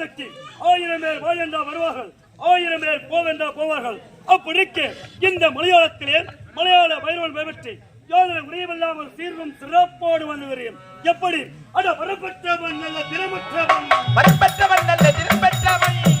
கட்டி ஆயிரம் பேர் வாழ்ந்தா வருவார்கள். ஆயிரம் பேர் போவென்றா போவார்கள். அப்படிக்கு இந்த மலையாளத்திலே மலையாள பைரவன் பெற்றி யோதனை உரியமில்லாமல் சீர்வும் சிறப்போடு வந்து வரையும் எப்படி? அட வரப்பெற்றவன் நல்ல திறமற்றவன். வரப்பெற்றவன் நல்ல திறம்பெற்றவன்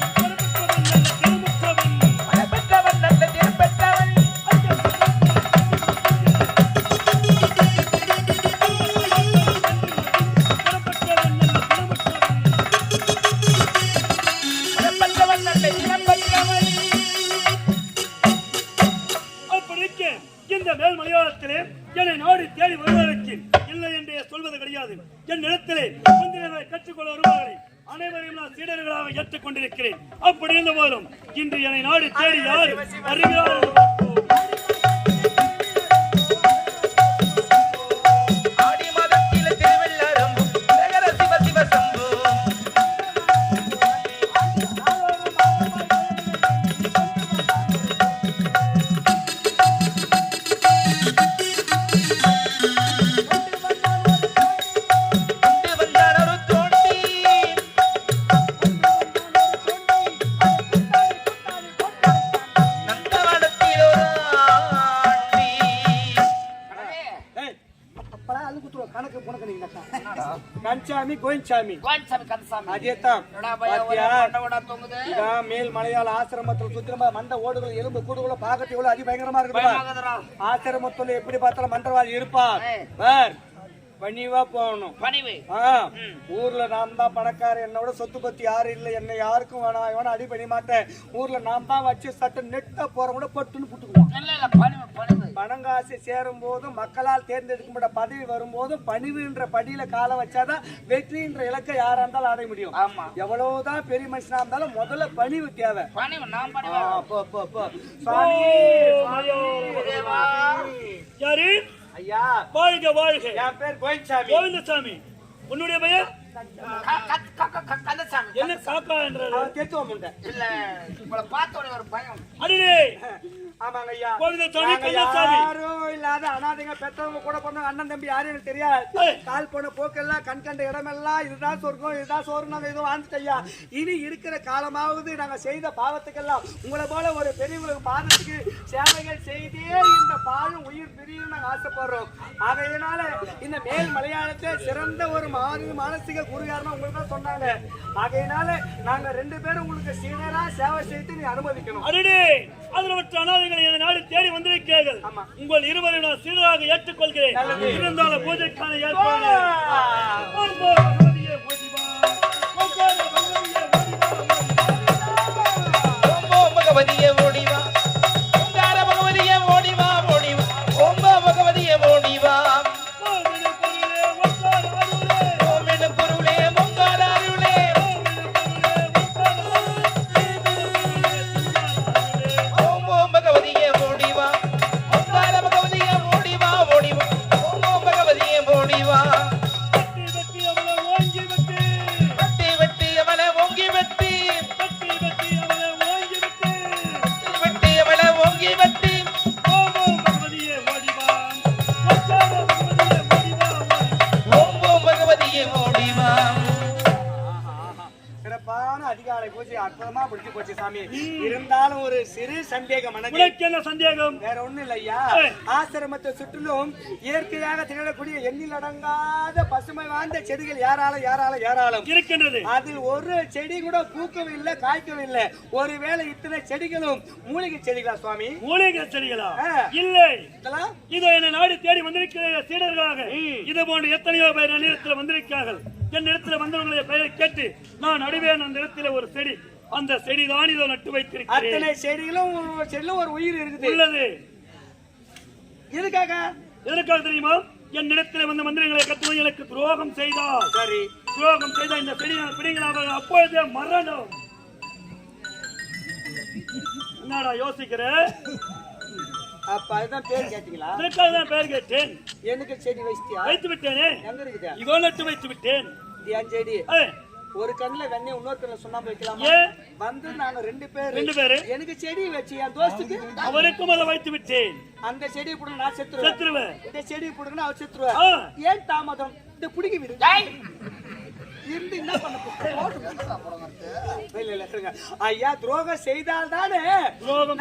மேல் மலையாள ஆசிரமத்தில் சுத்திரமா மண்ட ஓடுகள் எலும்பு கூடுகள பாக்கட்டு எவ்வளவு அதி பயங்கரமா இருக்கு பார். பயமாகுதுடா. ஆசிரமத்துல எப்படி பார்த்தாலும் மன்றவாதி இருப்பார். பார் பணிவா போகணும். பணிவு. ஊர்ல நான் தான் பணக்காரன் என்னோட சொத்து பத்தி யாரும் இல்ல. என்ன யாருக்கும் வேணாம் இவன அடி பண்ணி மாட்டேன். ஊர்ல நான் தான் வச்சு சட்ட நெட்டா போறவங்க பட்டுன்னு புட்டுக்குவான். பணங்காசு சேரும் போதும் மக்களால் தேர்ந்தெடுக்கப்பட்ட பதவி வரும்போதும் பணிவுன்ற படியில காலை வச்சாதான் வெற்றின்ற இலக்கை யாரா இருந்தாலும் அடைய முடியும். ஆமா. எவ்வளவுதான் பெரிய மனுஷனா இருந்தாலும் முதல்ல பணிவு தேவை. யாரு? ஐயா. வாழ்க வாழ்க. என் பேர் கோயில்சாமி கோவிந்தசாமி. உன்னுடைய பெயர்? என்ன காக்கா தெத்துவ முண்டை இல்ல உங்களை பார்த்த ஒரு பயம். அடிலே ஆமாங்க ஐயா. யாரும் இல்லாத அனாதைங்க பெத்தவங்க கூட பிறந்தவங்க அண்ணன் தம்பி யாரும் எனக்கு தெரியாது. கால் போன போக்கெல்லாம் கண் கண்ட இடமெல்லாம் இதுதான் சொர்க்கம் இதுதான் சோறு நாங்க எதுவும் வாழ்ந்துட்டு ஐயா இனி இருக்கிற காலமாவது நாங்க செய்த பாவத்துக்கெல்லாம் உங்களை போல ஒரு பெரியவங்களுக்கு பாதத்துக்கு சேவைகள் செய்தே இந்த பாழும் உயிர் பிரியும் நாங்க ஆசைப்படுறோம். ஆகையினால இந்த மேல் மலையாளத்தை சிறந்த ஒரு மாறி மானசிக குருகாரனா உங்களுக்கு தான் சொன்னாங்க. ஆகையினால நாங்க ரெண்டு பேரும் உங்களுக்கு சீனரா சேவை செய்து நீ அனுமதிக்கணும். அனாதைகளை என நாடு தேடி வந்திருக்கிறீர்கள். உங்கள் இருவரை நான் சீராக ஏற்றுக்கொள்கிறேன். இருந்தாலும் பூஜைக்கான ஏற்பாடு ஆ. முடிச்சு போச்சு சாமி. இருந்தாலும் ஒரு சிறு சந்தேகம் உனக்கு என்ன சந்தேகம்? வேற ஒண்ணும் இல்லையா. ஆசிரமத்தை சுற்றிலும் இயற்கையாக திகழக்கூடிய எண்ணில் அடங்காத பசுமை வாழ்ந்த செடிகள் யாரால யாரால ஏராளம் இருக்கின்றது. அதில் ஒரு செடி கூட பூக்கவும் இல்லை காய்க்கவும் இல்லை ஒருவேளை இத்தனை செடிகளும் மூலிகை செடிகளா சுவாமி? மூலிகை செடிகளா. இல்லை. இதெல்லாம்? இதை என்னை நாடி தேடி வந்திருக்கிற சீடர்களாக. இது போன்று எத்தனையோ பேர் என்னிடத்தில் வந்திருக்கிறார்கள். என் இடத்துல வந்தவங்களுடைய பெயரை கேட்டு நான் நடுவேன் அந்த இடத்துல ஒரு செடி. அந்த செடி தான் இதோ நட்டு வைத்திருக்கிறேன். அத்தனை செடிகளும் ஒரு செடியிலும் ஒரு உயிர் இருக்குது. உள்ளது. எதுக்காக? எதற்காக தெரியுமா? என் இடத்துல வந்த மந்திரங்களை கத்துவ எனக்கு துரோகம் செய்தால். சரி. துரோகம் செய்த இந்த நான் பிடிங்களாக அப்பொழுதே மரணம். என்னடா யோசிக்கிற? அப்ப அதுதான் பேர் கேட்டீங்களா? அதற்காக தான் பெயர் கேட்டேன். எனக்கு செடி வச்சிட்டியா? வைத்து விட்டேனே. எங்க இருக்குதா? இதோ நட்டு வைத்து விட்டேன். செடி. ஒரு கண்ணுல வெண்ணெய் இன்னொரு கண்ணுல சுண்ணாம்பு வைக்கலாமா? வந்து நாங்க ரெண்டு பேர். ரெண்டு பேரு? எனக்கு செடி வச்சு என் தோஸ்துக்கு அவருக்கும் அதை வைத்து விட்டேன். அந்த செடியை புடுங்க நான் செத்துருவேன். இந்த செடியை புடுங்க அவர் செத்துருவேன் ஏன் தாமதம்? இந்த புடிங்கி விடு. ஏய்! இருந்து என்ன பண்ண போறோம் ஐயா துரோகம் செய்தால் தானே துரோகம்.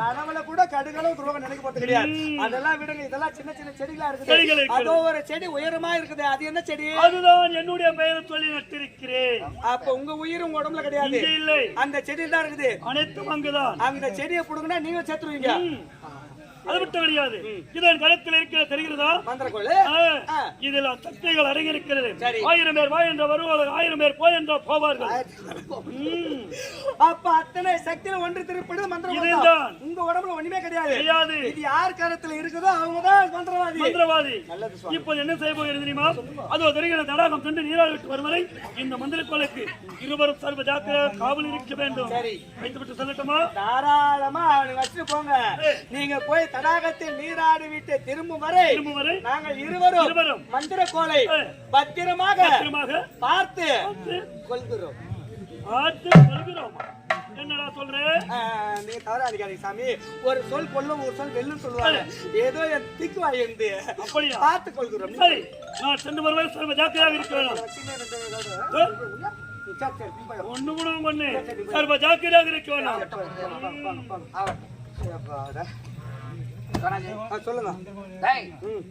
கனவுல கூட கடுகளும் துரோகம் நினைக்க போறது கிடையாது அதெல்லாம் விடுங்க. இதெல்லாம் சின்ன சின்ன செடிகளா இருக்குது. அதோ ஒரு செடி உயரமா இருக்குது. அது என்ன செடி? அதுதான் என்னுடைய பெயரை சொல்லி நட்டிருக்கிறேன். அப்ப உங்க உயிர் உங்க உடம்புல கிடையாது. இங்கே இல்லை. அந்த செடி தான் இருக்குது. அனைத்தும் அங்குதான். அந்த செடியை புடுங்கினா நீங்க செத்துருவீங்க ம். அது மட்டும் கிடையாது. இதன் கழுத்தில் இருக்கிற தெரிகிறதா. இதில் சக்திகள் அடங்கியிருக்கிறது. ஆயிரம் பேர் வா என்ற வருவார்கள் ஆயிரம் பேர் போய் என்ற போவார்கள். அப்ப அத்தனை சக்தியில ஒன்று திருப்பிடு மந்திரம் இதுதான். கொள்ளலாம். உங்க உடம்புல ஒண்ணுமே கிடையாது. கிடையாது. இது யார் கருத்துல இருக்குதோ அவங்கதான் மந்திரவாதி. மந்திரவாதி. சுவாமி. இப்போது என்ன செய்ய போகிறது தெரியுமா? அதோ தெரிகிற தடாகம் சென்று நீராடி விட்டு வரும் வரை இந்த மந்திர கொலைக்கு இருவரும் சர்வ ஜாக்கிர காவல் இருக்க வேண்டும். வைத்து விட்டு சொல்லட்டுமா? தாராளமா வச்சுட்டு போங்க நீங்க போய் தடாகத்தில் நீராடி விட்டு திரும்பும் வரை நாங்கள் இருவரும் மந்திர கோலை. பத்திரமாக பார்த்து கொள்கிறோம். பார்த்து கொள்கிறோம். என்னடா சொல்றேன் தவறா சாமி. ஒரு சொல் கொல்லும் ஒரு சொல் வெல்லும் சொல்லுவாங்க. ஏதோ என் திக்கு வாயிருந்து அப்படியா? பார்த்து கொள்கிறோம். சரி நான் சென்று வருவரை சர்வ ஜாக்கிரதாக இருக்க வேணும் ஒண்ணு கூட ஒண்ணு. சர்வ ஜாக்கிரதாக இருக்க வேணும். சொல்லுங்க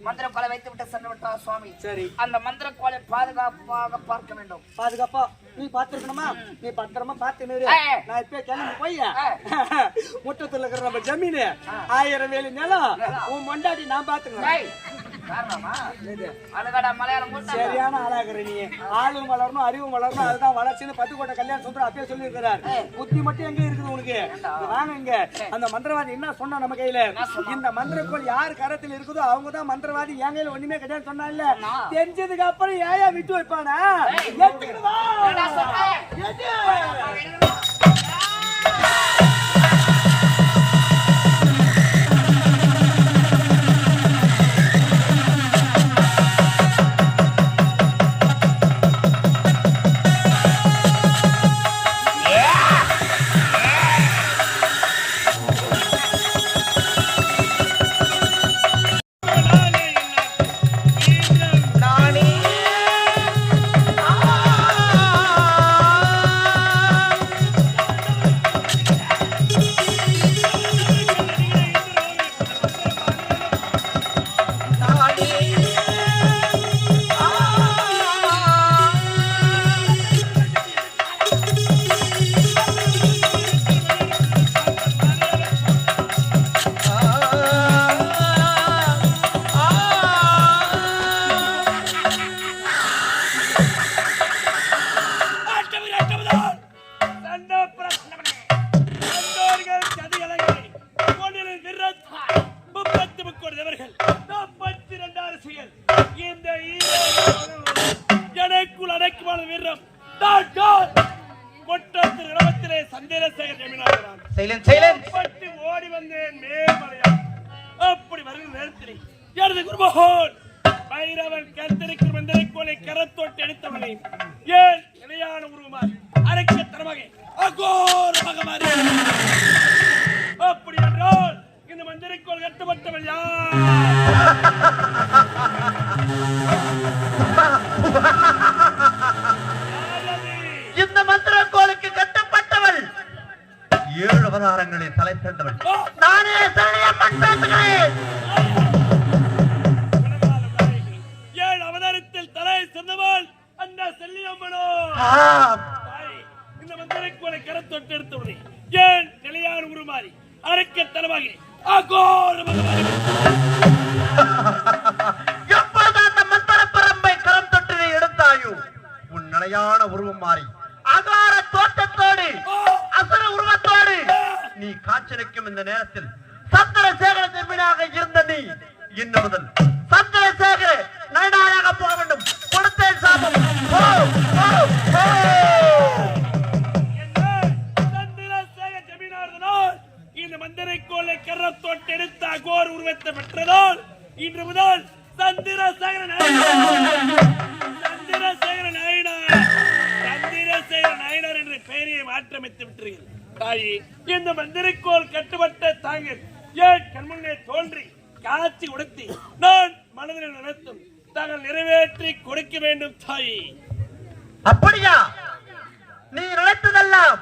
மந்திர கோலை வைத்து விட்டு சென்று விட்டார் சுவாமி? சரி. அந்த மந்திர கோலை பாதுகாப்பாக பார்க்க வேண்டும். பாதுகாப்பா? நீ பாத்துருக்கணுமா நீ பத்திரமா ஏய். நான் இப்ப கிளம்பி போய். முற்றத்துல இருக்கிற நம்ம ஜமீனு ஆயிரம் வேலி நிலம் உன் மொண்டாடி நான் பாத்துக்கிறேன் சரியான ஆளாகிற நீ. ஆளும் வளரணும் அறிவும் வளரணும். அதுதான் வளர்ச்சின்னு பட்டுக்கோட்டை கல்யாணம் சொல்ற அப்பயே சொல்லி இருக்கிறார் புத்தி மட்டும் எங்க இருக்குது உனக்கு? வாங்க இங்க. அந்த மந்திரவாதி என்ன சொன்னா நம்ம கையில? இந்த மந்திரக்கோள் யார் கரத்தில் இருக்குதோ அவங்க தான் மந்திரவாதி. என் கையில ஒண்ணுமே கிடையாது சொன்னா இல்ல தெரிஞ்சதுக்கு அப்புறம் ஏயா விட்டு வைப்பானா? சந்திரசேகர் ஜமீனாகிறான் பட்டு ஓடி வந்தேன் மேல்மலையா அப்படி வருகிற நேரத்தில் எனது குருமகோன் பைரவன் கரத்தோட்டு எடுத்தவனை ஏன் இணையான உருவமாய் அரக்கத்தனமாக அகோரமாக மாறி அப்படி என்றால் இந்த மந்திரிக்கோள் கட்டுப்பட்டவள் யார்? ஏழு அவதாரங்களில் தலை சேர்ந்தவள் நானே ஏழு அவதாரத்தில் தலை சொன்னவள் அந்த செல்லியம்மனோ. ஆம், தாய், இந்த மந்திரக்கோலை கரத்தொட்டு எடுத்தவனே ஏன் நிலையான உருமாறி அகோரமாக மாறி எப்பொழுது அந்த மந்திர பரம்பை கரம் தொட்டு எடுத்தாயோ? உன் நிலையான உருவம் மாறி. அகார தோட்டத்தோடு அசுர உருவத்தோடு நீ காட்சியளிக்கும் இந்த நேரத்தில் சந்திரசேகர செம்பினாக இருந்த நீ இன்று முதல். சந்திரசேகர நயனாராக போக வேண்டும். கொடுத்தேன் சாபம். கரத்தொட்டு எடுத்த அகோர் உருவத்தை பெற்றதால் இன்று முதல் சந்திரசேகர நாயனார் சந்திரசேகர நாயனார் சந்திரசேகர நாயனார் என்ற பெயரை மாற்றமைத்து விட்டீர்கள் தாயி இந்த மந்திரக்கோள் கட்டுப்பட்ட தாங்கள் ஏன் கண்முன்னே தோன்றி காட்சி உடுத்தி நான் மனதில் நினைத்தும் தாங்கள் நிறைவேற்றி கொடுக்க வேண்டும் தாயி. அப்படியா? நீ நினைத்ததெல்லாம்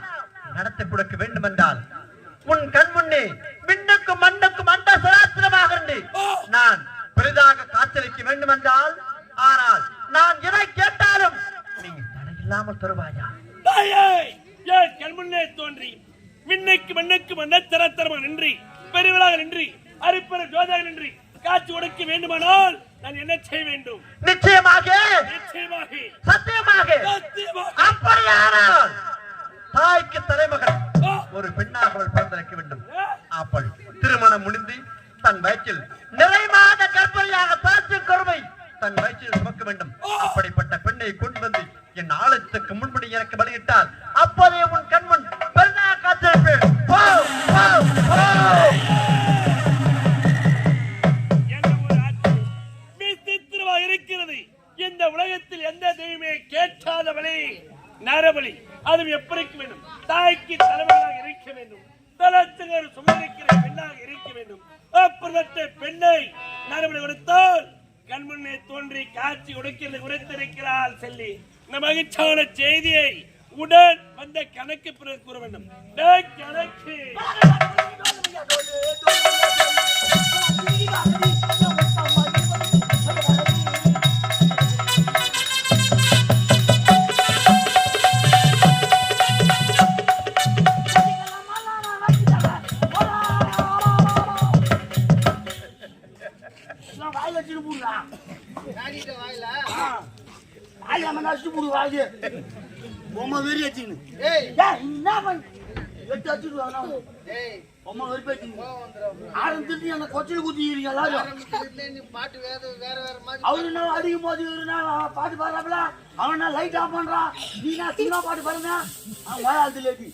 நடத்தி கொடுக்க வேண்டும் என்றால் உன் கண் முன்னே விண்ணுக்கும் மண்ணுக்கும் அண்ட சராசரமாக நான் பெரிதாக காத்தலிக்க வேண்டும் என்றால் ஆனால் நான் எதை கேட்டாலும் நீ தடையில்லாமல் தருவாயா? கண்முன்னே தோன்றி? விண்ணுக்கு மண்ணுக்கு மன்ன தரத்தரமாக நின்றி பெருவிழாக நின்றி அரிப்பர ஜோதாக நின்றி காட்சி உடைக்க வேண்டுமானால் நான் என்ன செய்ய வேண்டும்? நிச்சயமாக. நிச்சயமாக. சத்தியமாக. அப்படியானால் தாய்க்கு தலைமகன் ஒரு பெண்ணாக பிறந்திருக்க வேண்டும். அப்பள் திருமணம் முடிந்து தன் வயிற்றில் நிறை மாத கர்ப்பையாக தாய்ச்சி கருமை தன் வயிற்றில் சுமக்க வேண்டும். அப்படிப்பட்ட பெண்ணை கொண்டு வந்து என் ஆலயத்துக்கு முன்படி எனக்கு பலியிட்டால் அப்போதே உன் கண்முன் பெண்ணாக காத்திருப்பேன் இருக்கிறது. இந்த உலகத்தில் எந்த தெய்வமே கேட்காதவளே. நரபலி அது எப்படிக்கு வேண்டும்? தாய்க்கு தலைவராக இருக்க வேண்டும். தலத்துக்கு ஒரு சுமந்திருக்கிற பெண்ணாக இருக்க வேண்டும். பெண்ணை நரபலி கொடுத்தால் கண்முன்னே தோன்றி காட்சி உடைக்கிறது உரைத்திருக்கிறாள் செல்லி. இந்த மகிழ்ச்சியான செய்தியை உடன் வந்த கணக்கு பிறர் கூற வேண்டும். கணக்கு. கொச்சில குத்திக்கிறீங்க எல்லாரும். அவரு என்ன அடிக்கும் போது இவரு என்ன பாட்டு பாடுறாப்புல? அவன் என்ன லைட் ஆஃப் பண்றான் நீ என்ன சினிமா பாட்டு பாருங்க அவன் வாயாளத்து லேடி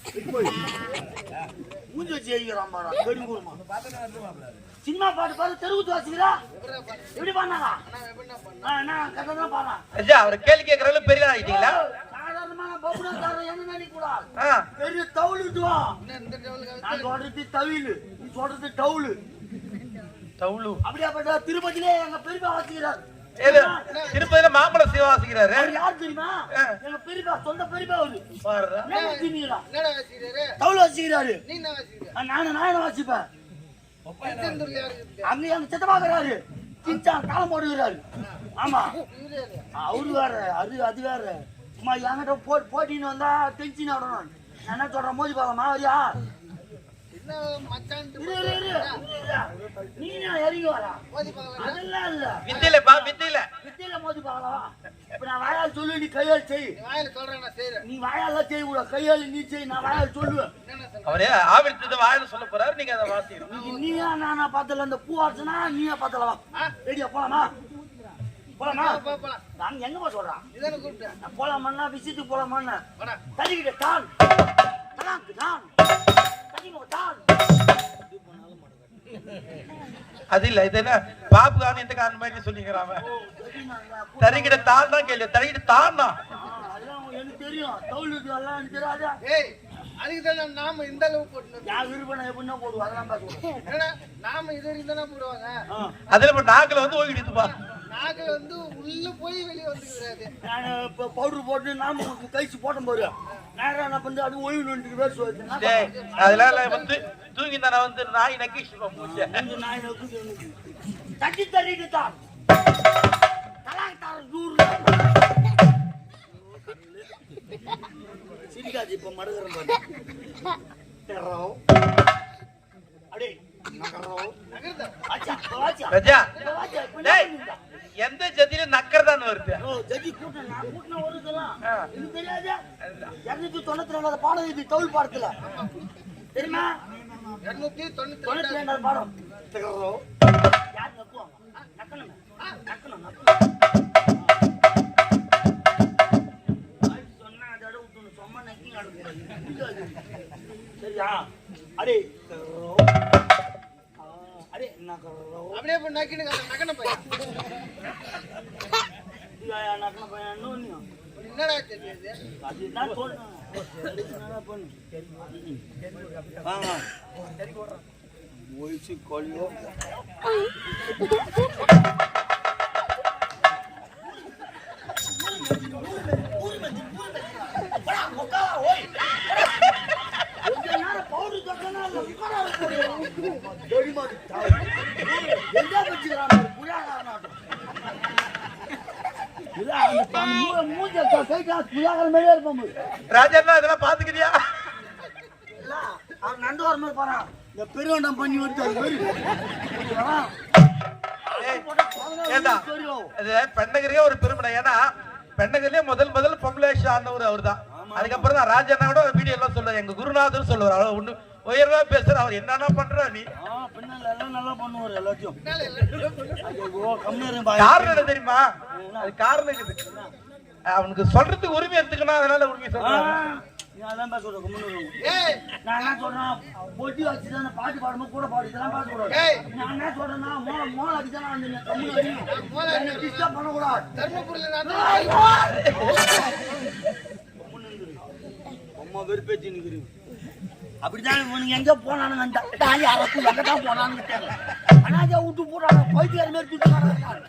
மூஞ்சி வச்சு சினிமா பாட்டு பாரு தெருவுத்து வாசிக்கிறா? எப்படி பண்ணாங்க நான் கதை தான் பாடுறேன் ஐயா அவர் கேள்வி கேட்கறவங்க பெரிய ஆகிட்டீங்களா. பெரிய தவுளுட்டு வா. நான் சொல்றது தவிலு நீ சொல்றது டவுலு. தவுளு. அப்படியாப்பட்ட திருப்பதியிலே எங்க பெரியப்பா வச்சுக்கிறார் திருப்பதியில மாம்பழம் சிவா வாசிக்கிறாரு. அவர் யார் தெரியுமா? எங்க பெரியப்பா சொந்த பெரியப்பா அவரு. தவுள் வச்சுக்கிறாரு ஆ, நானும் நானும் வாசிப்பேன். அங்க எங்க சித்தப்பாக்குறாரு கிஞ்சான் காலம் போடுகிறாரு ஆமா. அவரு வேற அது அது வேற. சும்மா என்கிட்ட போ போட்டின்னு வந்தா டென்ஷன் ஆடணும் என்ன சொல்றேன் மோதி பார்க்கலாமா? வரியா இரு, இரு, இரு, இரு. நீ நான் இறங்கி வரா அதெல்லாம் இல்ல. வித்தியில பா வித்தியில. வித்தியில மோதி பார்க்கலாம். இப்ப நான் வாயால் சொல்லு நீ கையால் செய். நீ வாயால செய்ய கூட கையால் நீ செய் நான் வாயால் சொல்லுவேன் அவரே ஆவிர்த்தது வாயில சொல்ல போறாரு நீங்க அதை நீயா நானா பார்த்தல இந்த பூ ஆச்சுனா நீயா பார்த்தலவா ரெடியா போலாமா? போலாமா? நாங்க எங்கம்மா சொல்றான்? நான் போலாமான்னா விசிட்டு போலாமான்னு. தள்ளிக்கிட்ட தான் தான் அது இல்ல இது என்ன? பாப்பு காரணம் எந்த காரணம் மாதிரி சொல்லிக்கிறான் தறிக்கிட்ட தான் தான் கேள்வி. தறிக்கிட்ட தான் தான். அதெல்லாம் எனக்கு தெரியும் தவுளுக்கு எல்லாம் எனக்கு தெரியாதா ஏய் அதுக்கு தான் நாம இந்த அளவு போட்டு யார் விருப்பம் எப்படின்னா போடுவோம் அதெல்லாம் என்னடா நாம இது வரைக்கும் தானே போடுவாங்க? அதுல நாக்குல வந்து ஓகிடுதுப்பா நாங்க வந்து உள்ள போய் வெளியே வந்துக்கிறாரு நான் இப்போ பவுடர் போட்டு நாம கழிச்சு போட்டோம் பாரு நேரம் என்ன பண்ணு அது ஓய்வு நின்று பேர் இல்ல வந்து தூங்கி தானே வந்து நாய் நக்கி நாய் நோக்கி. தட்டி தள்ளிட்டு தான் நூறு சிரிக்காது இப்ப மடுகிறேன் பாரு தெரோ. அடே நகரோ. ரஜா டேய் பண்ணிருந்தா? எந்த ஜதியில நக்கறதான்னு வருது ஓ, ஜட்ஜி கூட்டம், நான் கூட்டின ஒரு இதெல்லாம். இது தெரியாதா? இருநூத்தி தொண்ணூத்தி ரெண்டாவது பாடம் இது தவுள் பாடத்துல தெரியுமா இருநூத்தி தொண்ணூத்தி ரெண்டாவது பாடம். யார் நக்குவாங்க? நக்கணும், நக்கணும். சொன்னா அதோட விட்டுணும். சும்மா நக்கி. சரியா அடே அப்படியே போய் நக்கின்னு நகன பையன் நக்கன பையன். என்னடா தெரியுது அதுதான் பண்ணு? வாங்க. ஒழிச்சு கொள்ளியோ. ராஜண்ணா இதெல்லாம் பாத்துக்கிறியா அவன் நண்டு வர மாதிரி பாறான். இந்த பெருவண்டம் பண்ணி வருது அது பெண்ணகரியே ஒரு பெருமை ஏன்னா பெண்ணகரிலே முதல் முதல் பொம்பளேஷ் ஆனவர் அவர் தான் அதுக்கப்புறம் தான் ராஜண்ணா கூட வீடியோ எல்லாம் சொல்லுவார் எங்க குருநாதர் சொல்லுவார். அவர் ஒண்ணு உயர்வா பேசுற அவர் என்னென்ன பண்ற நீ? ஆ, பின்னால எல்லாம் நல்லா பண்ணுவாரு. எல்லாத்தையும். காரணம் என்ன தெரியுமா? அது காரணம் இருக்குது அவனுக்கு சொல்றதுக்கு உரிமை எடுத்துக்கணும் அதனால உரிமை சொல்றான் நீ அதான் பேச சொல்ற, கம்முனு இருங்க. ஏய்! நான் என்ன சொல்றேன் பொட்டி பாடும்போது கூட பாடி இதெல்லாம் பாடக்கூடாது ஏய். நான் என்ன சொல்றேன்னா மோள அடிச்சாலும் அந்த பண்ணக்கூடாது. தர்மபுரியில நான் அம்மா வெறுப்பேத்தி நிக்கிறீங்க அப்படிதான் இவனுங்க எங்க போனானுங்க யாரும் எங்க தான் போனான்னு அனாஜா விட்டு போறாங்க. பைத்தியார் மாதிரி சுட்டு